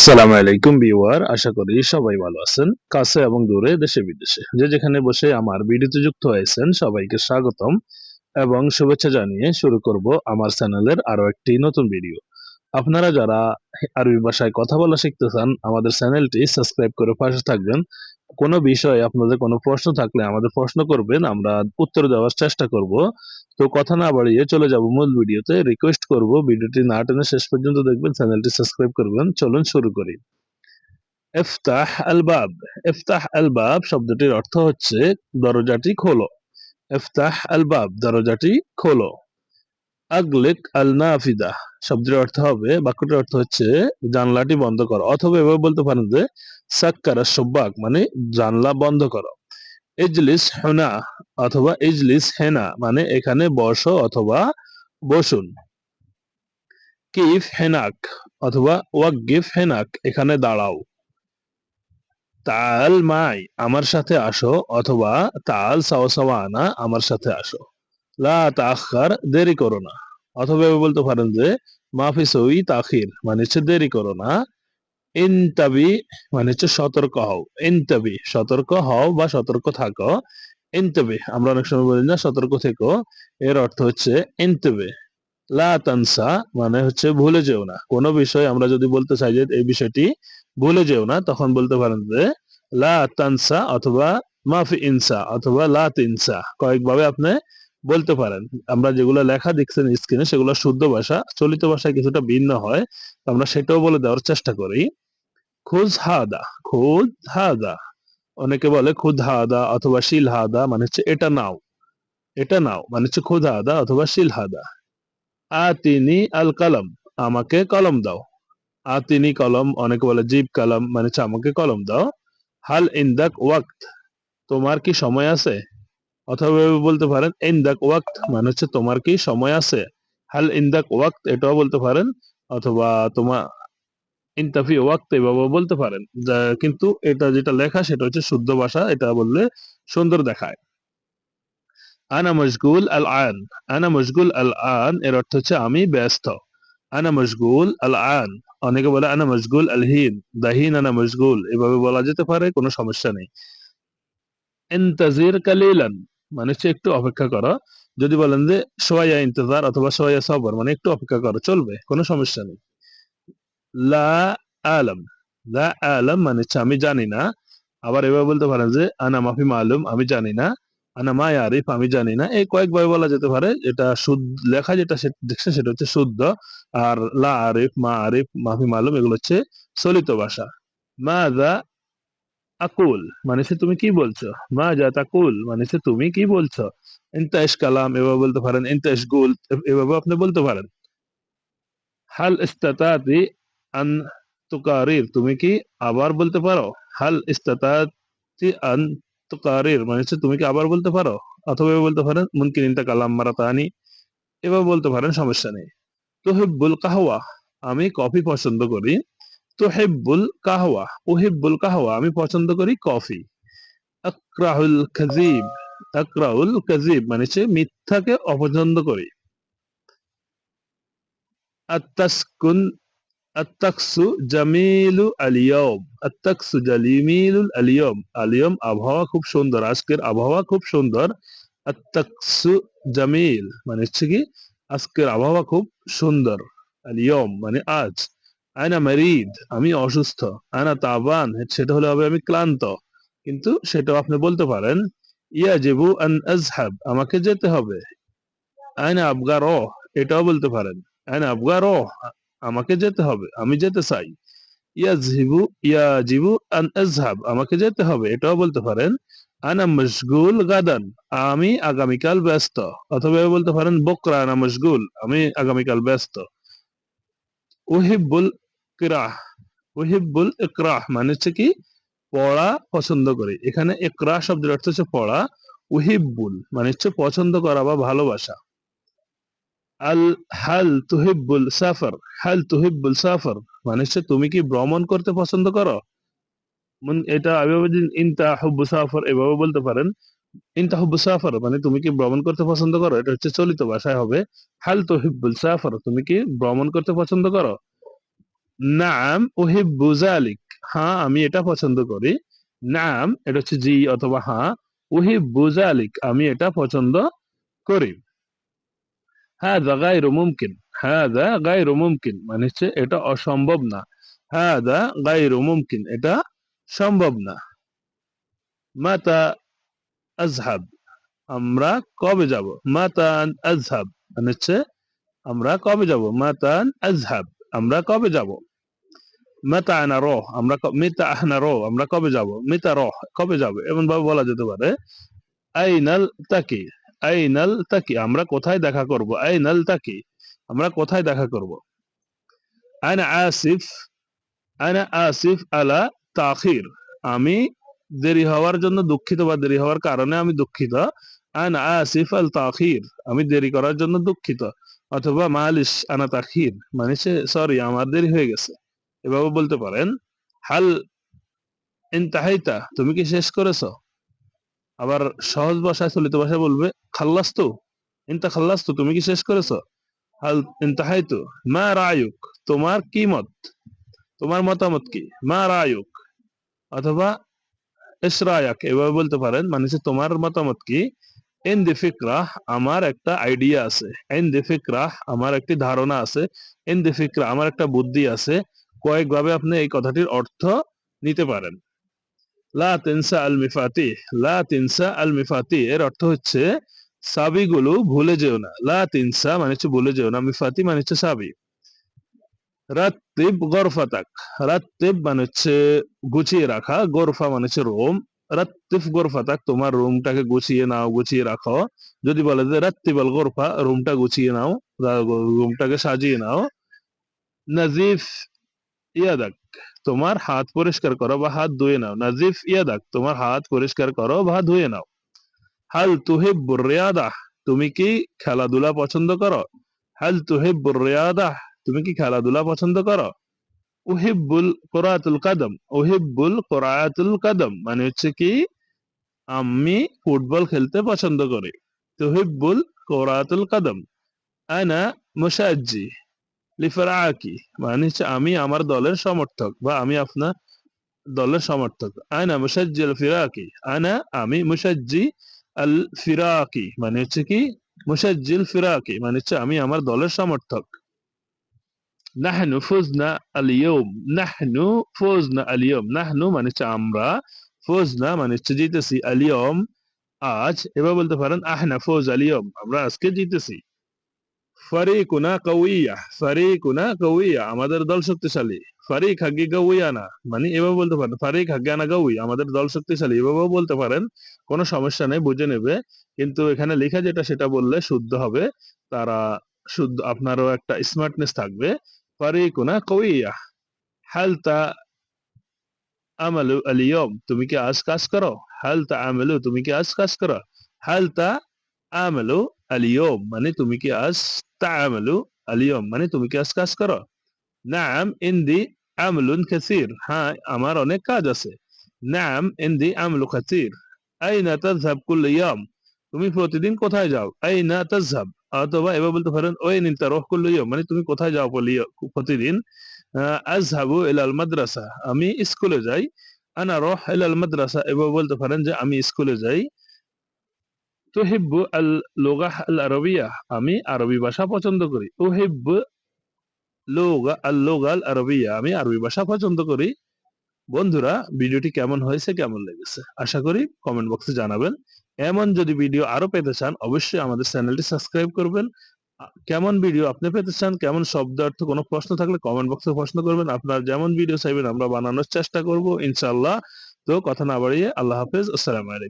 আসসালামু আলাইকুম বিওয়ার আশা করি সবাই ভালো আছেন, কাছে এবং দূরে দেশে বিদেশে। যে যেখানে বসে আমার ভিডিওতে যুক্ত হয়েছেন সবাইকে স্বাগতম এবং শুভেচ্ছা জানিয়ে শুরু করব আমার চ্যানেলের আরও একটি নতুন ভিডিও। আপনারা যারা আরবি ভাষায় কথা বলা শিখতে চান, আমাদের চ্যানেলটি সাবস্ক্রাইব করে পাশে থাকবেন কোনো বিষয়ে আপনাদের কোনো প্রশ্ন থাকলে আমাদের প্রশ্ন করবেন, আমরা উত্তর দেওয়ার চেষ্টা করব। তো কথা না বাড়িয়ে চলে যাব মূল ভিডিওতে। রিকোয়েস্ট করব, ভিডিওটি না টেনে শেষ পর্যন্ত দেখবেন, চ্যানেলটি সাবস্ক্রাইব করবেন। চলুন শুরু করি। এফতাহ আলবাব এফতাহ আলবাব শব্দটির অর্থ হচ্ছে, দরজাটি খোলো। এফতাহ আলবাব দরজাটি খোলো। আগলিক আল নাফিদা শব্দের অর্থ হবে, বাক্যটির অর্থ হচ্ছে জানলাটি বন্ধ করো। অথবা এভাবে বলতে পারেন যে, সাক্কারা সব্বাক মানে জানলা বন্ধ করো। ইজলিস হুনা, অথবা ইজলিস হেনা মানে এখানে বসো অথবা বসুন। কিফ হেনাক, অথবা ওয়াকিফ হেনাক, এখানে দাঁড়াও। তাল মাই, আমার সাথে আসো, অথবা তাল সাওসাওয়ানা, আমার সাথে আসো। লা তাখার দেরি করো না। অথবা বলতে পারেন যে মাফি সই তাখির মানে হচ্ছে দেরি করো না। ইনতাবি মানে হচ্ছে সতর্ক হও। ইনতাবি সতর্ক হও বা সতর্ক থাকো। ইনতাবি আমরা অনেক সময় বলি না, সতর্ক থেকো। এর অর্থ হচ্ছে, ইনতাবি লা তানসা মানে হচ্ছে ভুলে যেও না। কোনো বিষয় আমরা যদি বলতে চাই যে এই বিষয়টি ভুলে যেও না, তখন বলতে পারেন যে, লা তানসা অথবা মাফি ইনসা অথবা লা তিনসা কয়েকভাবে আপনি বলতে পারেন। আমরা যেগুলো লেখা দেখছেন স্ক্রিনে সেগুলো শুদ্ধ ভাষা, চলিত ভাষায় কিছুটা ভিন্ন হয় আমরা সেটাও বলে দেওয়ার চেষ্টা করি। খুজ হাদা খুদ হাদা অনেকে বলে খুদ হাদা অথবা শিল হাদা মানে হচ্ছে এটা নাও। এটা নাও মানে হচ্ছে খুদ হাদা অথবা শিল হাদা আতিনি আল কালাম, আমাকে কলম দাও। আতিনি কলম, অনেকে বলে জিব কলম মানে হচ্ছে আমাকে কলম দাও। হাল ইন্দাক ওয়াক্ত, তোমার কি সময় আছে? অথবা বলতে পারেন ইন্দাক ওয়াক্ত মানে হচ্ছে তোমার কি সময় আছে? হাল ইন্দাক ওয়াক্ত এটাও বলতে পারেন, অথবা তোমার ইনতাফি ওয়াক্ত এভাবে বলতে পারেন। কিন্তু এটা যেটা লেখা সেটা হচ্ছে শুদ্ধ ভাষা, এটা বললে সুন্দর দেখায়। আনা আল আন আনা আল আন এর অর্থ হচ্ছে আমি ব্যস্ত। আনা মশগুল আল আন অনেকে বলে আনা মশগুল আল হিন দাহিন আনা মশগুল এভাবে বলা যেতে পারে, কোনো সমস্যা নেই। ইন্তাজির কালিলান মানে হচ্ছে একটু অপেক্ষা করো। যদি বলেন যে সোয়া ইন্তজার অথবা সোয়া সবর মানে একটু অপেক্ষা করো, চলবে, কোনো সমস্যা নেই। লা আলম লা আলম মানে হচ্ছে আমি জানি না। আবার এভাবে বলতে পারেন যে আনা মাফি মালুম, আমি জানি না। আনা মা আরিফ আমি জানি না। এই কয়েকভাবে বলা যেতে পারে এটা শুদ্ধ, লেখা যেটা দেখছে সেটা হচ্ছে শুদ্ধ। আর লা আরিফ, মা আরিফ, মাফি মালুম, এগুলো হচ্ছে চলিত ভাষা। মা যা আকুল মানে সে তুমি কি বলছো? মা যা তাকুল মানে সে তুমি কি বলছো? ইন্তাইশ কালাম, এভাবে বলতে পারেন, ইন্তাইশ গুল, এভাবে আপনি বলতে পারেন। হাল ইস্তাতাতি আন তুকারির, তুমি কি আবার বলতে পারো? হাল ইস্তাতাতি আন তুকারির মানে হচ্ছে তুমি কি আবার বলতে পারো? অথবা বলতে পারেন মুনকিন ইন্তা কালাম মারাতানি, এভাবে বলতে পারেন, সমস্যা নেই। তুহিব্বুল কাহওয়া, আমি কফি পছন্দ করি। তুহিব্বুল কাহওয়া উহিব্বুল কাহওয়া, আমি পছন্দ করি কফি। আকরাহুল কাযিব আকরাহুল কাযিব মানে হচ্ছে মিথ্যাকে অপছন্দ করি। আত্তাসকুন, আত্তাকসু জামিলু আলিয়ম আত্তাকসু জালিমিলুল আলিয়ম আলিয়ম আবহাওয়া খুব সুন্দর, আজকের আবহাওয়া খুব সুন্দর। আত্তাকসু জামিল মানে হচ্ছে কি, আজকের আবহাওয়া খুব সুন্দর আলিয়ম মানে আজ। আয়না মারিদ, আমি অসুস্থ আয়না তাবান সেটা হলে হবে আমি ক্লান্ত। কিন্তু সেটাও আপনি বলতে পারেন ইয়া জেবু আন আজহাব, আমাকে যেতে হবে। আয়না আবগার, এটাও বলতে পারেন আয়না আবগার, আমাকে যেতে হবে, আমি যেতে চাই। ইয়াজিবু ইয়াজিবু আন আজহাব, আমাকে যেতে হবে, এটাও বলতে পারেন, আনা মশগুল গাদান, আমি আগামীকাল ব্যস্ত। অথবা বলতে পারেন, বকরা আনা মশগুল, আমি আগামীকাল ব্যস্ত। উহিব্বুল কিরাহ উহিব্বুল ইকরাহ মানে হচ্ছে কি? পড়া পছন্দ করি। এখানে ইকরাহ শব্দের অর্থ হচ্ছে পড়া। উহিব্বুল মানে হচ্ছে পছন্দ করা বা ভালোবাসা। আল হাল তুহিব্বুল সাফার। হাল তুহিব্বুল সাফার মানে হচ্ছে তুমি কি ভ্রমণ করতে পছন্দ করো? এটা ইনতা হুব্বু সাফার এভাবে বলতে পারেন। ইনতা হুব্বু সাফার মানে তুমি কি ভ্রমণ করতে পছন্দ করো? এটা হচ্ছে চলিত ভাষায় হবে, হাল তুহিবুল সাফার তুমি কি ভ্রমণ করতে পছন্দ করো? নাম উহিব্বু জালিক হ্যাঁ আমি এটা পছন্দ করি। নাম, এটা হচ্ছে জি অথবা হ্যাঁ উহিব্বু জালিক আমি এটা পছন্দ করি। হাদা গায়রু মুমকিন, হাদা গায়রু মুমকিন মানে হচ্ছে এটা অসম্ভব না। হাদা গায়রু মুমকিন, এটা সম্ভব না। মাতা আজহাব, আমরা কবে যাব? মাতান আজহাব মানে হচ্ছে আমরা কবে যাব? মাতান আজহাব, আমরা কবে যাব? মাতা রহ আমরা আহনা রহ আমরা কবে যাব রহ কবে যাব এমন ভাবে বলা যেতে পারে তাকি তাকি আমরা কোথায় দেখা করব আইনাল তাকি আমরা কোথায় দেখা করব আনা আসিফ আনা আসিফ আলা তাখির আমি দেরি হওয়ার জন্য দুঃখিত বা দেরি হওয়ার কারণে আমি দুঃখিত আনা আসিফ আল তাখির আমি দেরি করার জন্য দুঃখিত অথবা মালিশ আনা তাখির মানে সরি আমার দেরি হয়ে গেছে। এভাবে বলতে পারেন, হাল ইনতাহাইতা, তুমি কি শেষ করেছ? আবার সহজ ভাষায় চলিত ভাষায় বলবে, খাল্লাস্তু, ইনতা খাল্লাস্তু, তুমি কি শেষ করেছ? হাল ইনতাহাইতু, মা রায়ুক, তোমার কি মত? তোমার মতামত কি? মা রায়ুক, অথবা ইসরায়াক এভাবে বলতে পারেন মানে হচ্ছে তোমার মতামত কি? এন দি ফিকরাহ, আমার একটা আইডিয়া আছে। এন দি ফিকরাহ, আমার একটি ধারণা আছে। এন দি ফিকরা আমার একটা বুদ্ধি আছে। কয়েকভাবে আপনি এই কথাটির অর্থ নিতে পারেন। লা তিনসা আল মিফাতি, লা তিনসা আল মিফাতি, এর অর্থ হচ্ছে সাবিগুলো ভুলে যেও না। লা তিনসা মানে হচ্ছে ভুলে যেও না, মিফাতি মানে হচ্ছে সাবি। রাত্তিব গরফাতাক, রাত্তিব মানে হচ্ছে গুছিয়ে রাখা, গরফা মানে হচ্ছে রুম। রাত্তিফ গরফাতাক, তোমার রুমটাকে গুছিয়ে নাও, গুছিয়ে রাখো। যদি বলে যে রাত্তিবাল গরফা, রুমটা গুছিয়ে নাও রুমটাকে সাজিয়ে নাও। নাজিফ ইয়াদাক তোমার হাত পরিষ্কার করো বা হাত ধুয়ে নাও। নাজিফ ইয়াদাক তোমার হাত পরিষ্কার করো বা ধুয়ে নাও। হাল তুহিব্বুর রিয়াদা, তুমি কি খেলাধুলা পছন্দ করো? হাল তুহিব্বুর রিয়াদা, তুমি কি খেলাধুলা পছন্দ করো? উহিব্বুল কোরআতুল কাদম, উহিব্বুল কোরআতুল কাদম মানে হচ্ছে কি, আমি ফুটবল খেলতে পছন্দ করি। তুহিব্বুল কোরআতুল কাদম, আনা মুশাজ্জি। লিফরাকি মানে হচ্ছে আমি আমার দলের সমর্থক বা আমি আপনার দলের সমর্থক। আনা মুশাজ্জি আল ফিরাকি আনা আমি মুশাজ্জি আল ফিরাকি মানে হচ্ছে কি মুশাজ্জিল ফিরাকি মানে হচ্ছে আমি আমার দলের সমর্থক। নাহনু ফুজনা আল ইয়ুম, নাহনু ফুজনা আল ইয়ুম, নাহনু মানে হচ্ছে আমরা, ফুজনা মানে হচ্ছে জিতেছি, আল ইয়ুম আজ এবার বলতে পারেন, আহনা ফুজ আল ইয়ুম, আমরা আজকে জিতেছি। ফারিকুনা কাউইয়া, ফারিকুনা আমাদের দল শক্তিশালী। ফারিক হাগি গাউইয়া না মানে এভাবে বলতে পারেন। ফারিক আমাদের দল শক্তিশালী, এভাবেও বলতে পারেন, কোনো সমস্যা নেই, বুঝে নেবে। কিন্তু এখানে লেখা যেটা, সেটা বললে শুদ্ধ হবে। তারা শুদ্ধ, আপনারও একটা স্মার্টনেস থাকবে। ফারিকুনা কাউইয়া হালতা আমালু আলিয়ম তুমি কি আজ কাজ করো? হালতা আমালু, তুমি কি আজ কাজ করো? হালতা আমালু আলিয়ম মানে তুমি কি আজ মানে তুমি কি আজ কাজ করো? হ্যাঁ তুমি প্রতিদিন কোথায় যাও? আইনা তাযহাব। অথবা এবার বলতে পারেন ওই ইনতা রুহ কুল্ল ইয়াম। মানে তুমি কোথায় যাও প্রতিদিন? আহ, আযহাবু ইলাল মাদ্রাসা। আমি স্কুলে যাই। আনা রুহ ইলাল মাদ্রাসা। এবার বলতে পারেন যে আমি স্কুলে যাই। তুহিব্বু আল আল আরবিয়া, আমি আরবি ভাষা পছন্দ করি। লুগা আল লুগা আল আরবিয়া, আমি আরবি ভাষা পছন্দ করি। বন্ধুরা, ভিডিওটি কেমন হয়েছে, কেমন লেগেছে, আশা করি কমেন্ট বক্সে জানাবেন। এমন যদি ভিডিও আরও পেতে চান, অবশ্যই আমাদের চ্যানেলটি সাবস্ক্রাইব করবেন। কেমন ভিডিও আপনি পেতে চান, কেমন শব্দ অর্থ কোনো প্রশ্ন থাকলে কমেন্ট বক্সে প্রশ্ন করবেন। আপনার যেমন ভিডিও চাইবেন, আমরা বানানোর চেষ্টা করব, ইনশাআল্লাহ। তো কথা না বাড়িয়ে আল্লাহ হাফেজ, আসসালামু আলাইকুম।